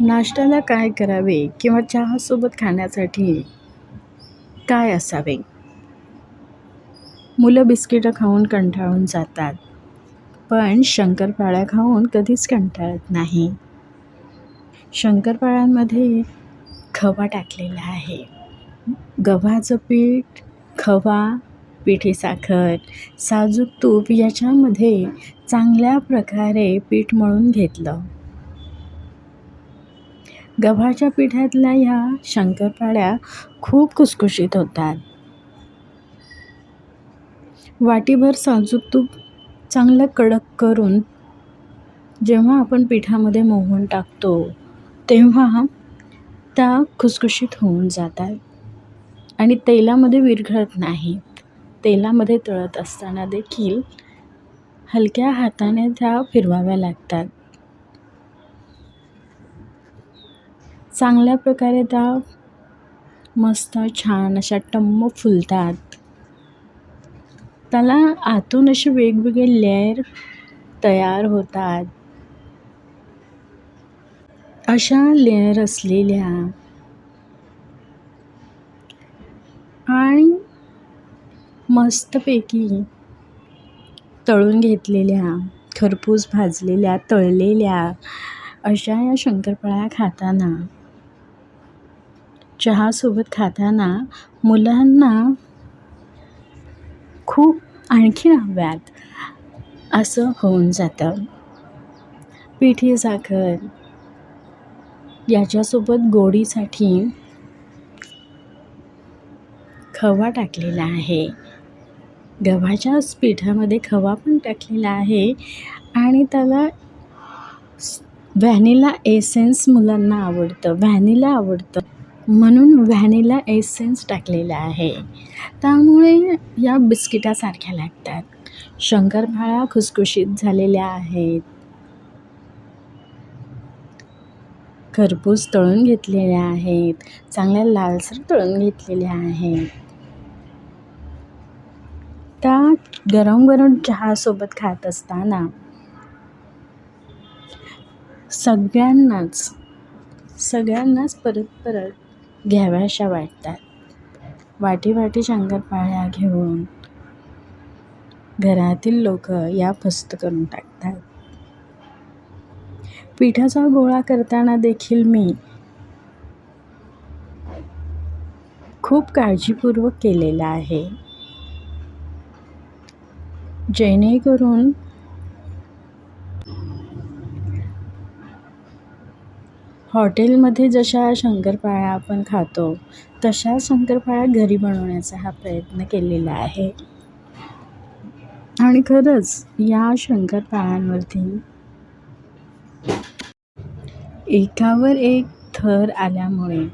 नाश्त्याला काय करावे किंवा चहासोबत खाण्यासाठी काय असावे? मुलं बिस्किटं खाऊन कंटाळून जातात पण शंकरपाळ्या खाऊन कधीच कंटाळत नाही. शंकरपाळ्यांमध्ये खवा टाकलेला आहे. गव्हाचं पीठ खवा पिठी साखर साजूक तूप याच्यामध्ये चांगल्या प्रकारे पीठ मळून घेतलं. गव्हाच्या पिठातल्या ह्या शंकरपाळ्या खूप खुसखुशीत होतात. वाटीभर साजूक तूप चांगलं कडक करून जेव्हा आपण पिठामध्ये मोहून टाकतो तेव्हा त्या खुसखुशीत होऊन जातात. आणि तेलामध्ये विरघळत नाहीत तेलामध्ये तळत असताना देखील हलक्या हाताने त्या फिरवाव्या लागतात. चांगल्या प्रकारे त्या मस्त छान अशा टम्म फुलतात. त्याला आतून असे वेगवेगळे लेअर तयार होतात. अशा लेअर असलेल्या आणि मस्तपैकी तळून घेतलेल्या खरपूस भाजलेल्या तळलेल्या अशा या शंकरपाळ्या खाताना चहासोबत खाताना मुलांना खूप आणखीन हव्यात. असं होऊन जातं. पिठी साखर याच्यासोबत गोडीसाठी खवा टाकलेला आहे. गव्हाच्याच पिठामध्ये खवा पण टाकलेला आहे आणि त्याला व्हॅनिला एसेन्स मुलांना आवडतं. व्हॅनिला आवडतं. म्हणून व्हॅनिला एसेन्स टाकलेला आहे. त्यामुळे या बिस्किटासारख्या लागतात. शंकरपाळ्या खुसखुशीत झालेल्या आहेत. खरपूस तळून घेतलेल्या आहेत. चांगल्या लालसर तळून घेतलेल्या आहेत. त्या गरम गरम चहासोबत खात असताना सगळ्यांनाच सगळ्यांनाच परत परत घ्याव्याशा वाटतात. वाटी वाटी शंकरपाळ्या घेऊन घरातील लोक या फस्त करून टाकतात. पिठाचा गोळा करताना देखील मी खूप काळजीपूर्वक केलेला आहे. जेणेकरून हॉटेलमध्ये जशा शंकरपाळ्या आपण खातो तशा शंकरपाळ्या घरी बनवण्याचा हा प्रयत्न केलेला आहे. आणि खरंच या शंकरपाळ्यांवरती एकावर एक थर आल्यामुळे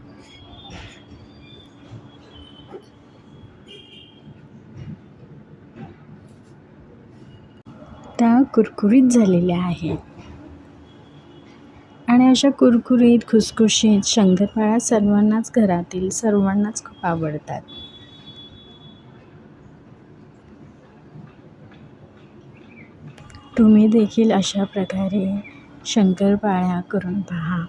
त्या कुरकुरीत झालेल्या आहेत. आणि अशा कुरकुरीत खुसखुशीत शंकरपाळ्या सर्वांनाच घरातील सर्वांनाच खूप आवडतात. तुम्ही देखील अशा प्रकारे शंकरपाळ्या करून पहा.